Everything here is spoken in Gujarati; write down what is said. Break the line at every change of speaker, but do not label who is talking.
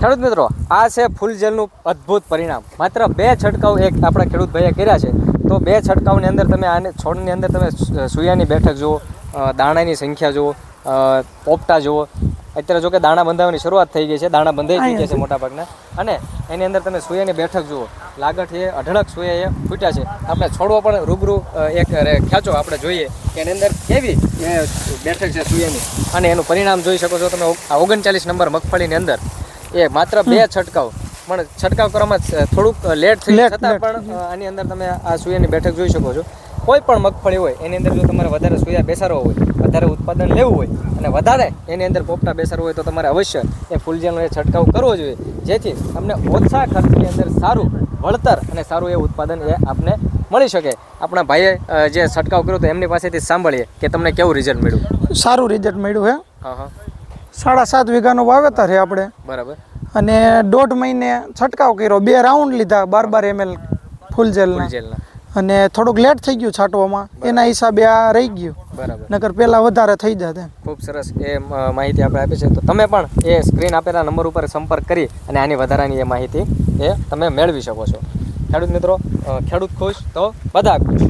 ખેડૂત મિત્રો આ છે ફૂલ જેલનું અદ્ભુત પરિણામ. માત્ર બે છંટકાવ એક આપણા ખેડૂત ભાઈએ કર્યા છે. તો બે છંટકાવની અંદર તમે આને છોડની અંદર તમે સૂયાની સુયાની બેઠક જુઓ દાણાની સંખ્યા જુઓ પોપટા જુઓ. અત્યારે જો કે દાણા બંધાવવાની શરૂઆત થઈ ગઈ છે દાણા બંધાઈ થઈ ગયા છે. મોટાભાગના. અને એની અંદર તમે સુયાની બેઠક જુઓ લાગઠ એ અઢળક સુયા એ ફૂટ્યા છે. આપણે છોડવો પણ રૂબરૂ એક ખેંચો આપણે જોઈએ કે એની અંદર કેવી બેઠક છે સુયાની. અને એનું પરિણામ જોઈ શકો છો તમે ઓગણચાલીસ નંબર મગફળીની અંદર. એ માત્ર બે છંટકાવ. પણ છંટકાવ કરવામાં થોડુંક લેટ થઈ છતાં પણ આની અંદર તમે આ સૂર્યની બેઠક જોઈ શકો છો. કોઈ પણ મગફળી હોય એની અંદર જો તમારે વધારે સોયા બેસાડવો હોય વધારે ઉત્પાદન લેવું હોય અને વધારે એની અંદર પોપટા બેસાડવું હોય તો તમારે અવશ્ય એ ફૂલજીનો એ છંટકાવ કરવો જોઈએ. જેથી તમને ઓછા ખર્ચની અંદર સારું વળતર અને સારું એ ઉત્પાદન એ આપને મળી શકે. આપણા ભાઈએ જે છંટકાવ કર્યો તો એમની પાસેથી સાંભળીએ કે તમને કેવું રિઝલ્ટ મળ્યું?
સારું રિઝલ્ટ મળ્યું હે.
હા હા.
સાડા સાત વીઘાનું વાવેતર છે આપણે.
બરાબર.
અને દોઢ મહિને છંટકાવ કર્યો. બે રાઉન્ડ લીધા બાર બાર એમએલ ફૂલ જેલના. અને થોડુંક લેટ થઈ ગયું છાંટવામાં. એના હિસાબે આ રહી ગયું.
બરાબર.
નકર પહેલાં વધારે થઈ જાય એમ.
ખૂબ સરસ એ માહિતી આપણે આપી છે. તો તમે પણ એ સ્ક્રીન આપેલા નંબર ઉપર સંપર્ક કરી અને આની વધારાની એ માહિતી એ તમે મેળવી શકો છો. ખેડૂત મિત્રો ખેડૂત ખુશ તો બધા ખુશ.